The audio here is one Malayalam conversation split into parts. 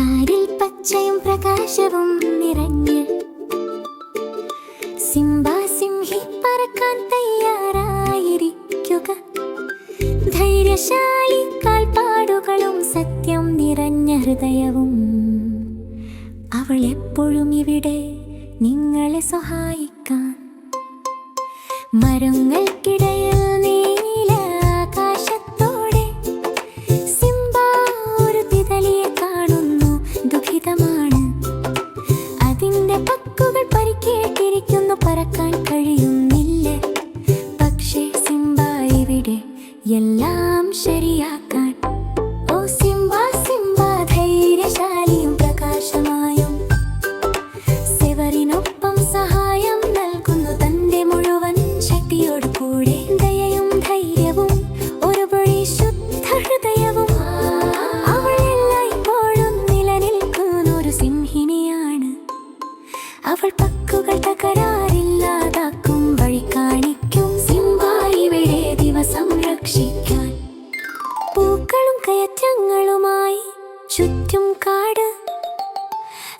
കാരിൽ പച്ചയും പ്രകാശവും നിറഞ്ഞ് സിംബ സിംഹി പറക്കാൻ തയ്യാറായിരിക്കുക. ധൈര്യശാലി കാൽപ്പാടുകളും സത്യം നിറഞ്ഞ ഹൃദയവും. അവൾ എപ്പോഴും ഇവിടെ നിങ്ങളെ സഹായിക്കാൻ. മരങ്ങൾക്കിടയിൽ അവൾ കാണിക്കും. ചുറ്റും കാട്.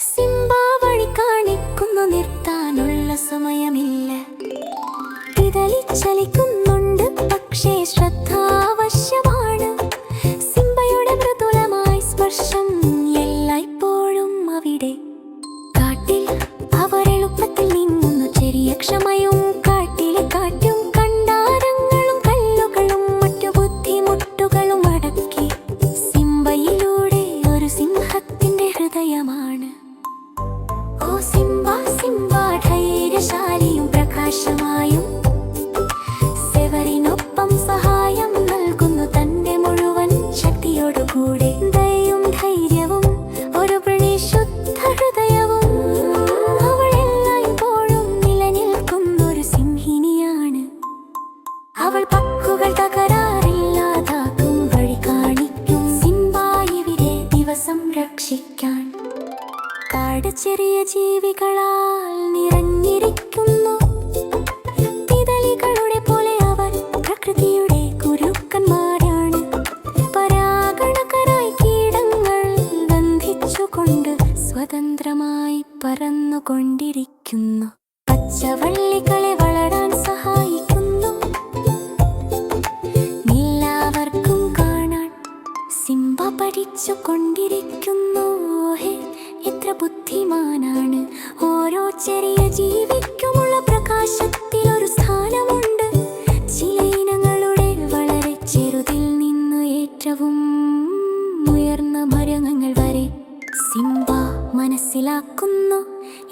സിംബ വഴി കാണിക്കുന്നു നിർത്താനുള്ള സമയമില്ല. തിതളിച്ചലിക്കുന്നുണ്ട് ധൈര്യശാലിയും പ്രകാശമായും സെവറിനൊപ്പം സഹായം നൽകുന്നു തന്റെ മുഴുവൻ ശക്തിയോടുകൂടെ. ചെറിയ ജീവികളാൽ നിറഞ്ഞിരിക്കുന്നു സ്വതന്ത്രമായി പറന്നുകൊണ്ടിരിക്കുന്നു പച്ചവള്ളികളെ വളരാൻ സഹായിക്കുന്നു. എല്ലാവർക്കും കാണാൻ സിംബ പഠിച്ചു കൊണ്ടിരിക്കുന്നു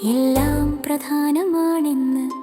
എല്ലാം പ്രധാനമാണെന്ന്